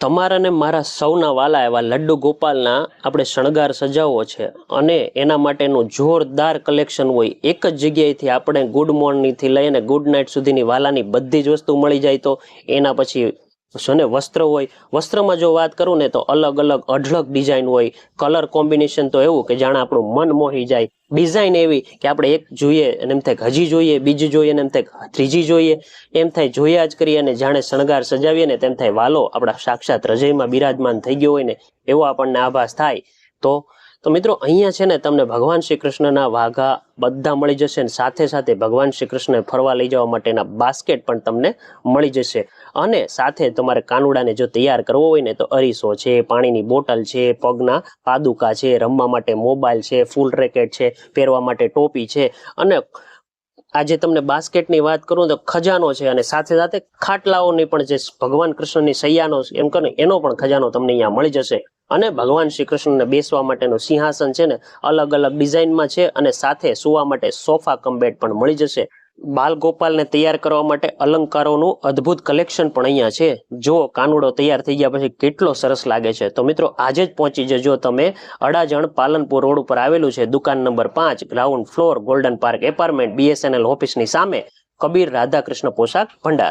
તમારા ને મારા સૌના વાલા એવા લડ્ડુ ગોપાલના આપણે શણગાર સજાવવો છે અને એના માટેનું જોરદાર કલેક્શન હોય એક જ જગ્યાએથી આપણે ગુડ મોર્નિંગથી લઈને ગુડ નાઇટ સુધીની વાલાની બધી જ વસ્તુ મળી જાય તો એના પછી છે વસ્ત્ર હોય? વસ્ત્રમાં જો વાત કરું ને તો અલગ અલગ અઢળક ડિઝાઇન હોય. કલર કોમ્બિનેશન તો એવું કે જાણે આપણું મન મોહી જાય. ડિઝાઇન એવી કે આપણે એક જોઈએ અને એમ થાય હજી જોઈએ, બીજી જોઈએ અને એમ થાય ત્રીજી જોઈએ. એમ થાય જોયા જ કરીએ અને જાણે શણગાર સજાવીએ ને તેમ થાય વાલો, આપણા સાક્ષાત હૃદયમાં બિરાજમાન થઈ ગયો હોય ને, એવો આપણને આભાસ થાય. તો તો મિત્રો, અહીંયા છે ને તમને ભગવાન શ્રી કૃષ્ણના વાઘા બધા મળી જશે અને સાથે સાથે ભગવાન શ્રી કૃષ્ણને ફરવા લઈ જવા માટેના બાસ્કેટ પણ તમને મળી જશે. અને સાથે તમારે કાનુડાને જો તૈયાર કરવો હોય ને તો અરીસો છે, પાણીની બોટલ છે, પગના પાદુકા છે, રમવા માટે મોબાઈલ છે, ફૂલ રેકેટ છે, પહેરવા માટે ટોપી છે અને આજે તમને બાસ્કેટની વાત કરું તો ખજાનો છે અને સાથે સાથે ખાટલાઓની પણ જે ભગવાન કૃષ્ણની સૈયાનો એમ કહે એનો પણ ખજાનો તમને અહીંયા મળી જશે. અને ભગવાન શ્રી કૃષ્ણને બેસવા માટેનું સિંહાસન છે ને અલગ અલગ ડિઝાઇનમાં છે અને સાથે સુવા માટે સોફા કમ બેડ પણ મળી જશે. બાલ ગોપાલને તૈયાર કરવા માટે અલંકારોનું અદ્ભુત કલેક્શન પણ અહીંયા છે. જો કાનુડો તૈયાર થઈ ગયા પછી કેટલો સરસ લાગે છે. તો મિત્રો, આજે જ પહોંચી જજો તમે અડાજણ પાલનપુર રોડ ઉપર આવેલું છે દુકાન નંબર પાંચ, ground floor, golden park apartment, BSNL ઓફિસની સામે, કબીર રાધાકૃષ્ણ પોશાક ભંડાર.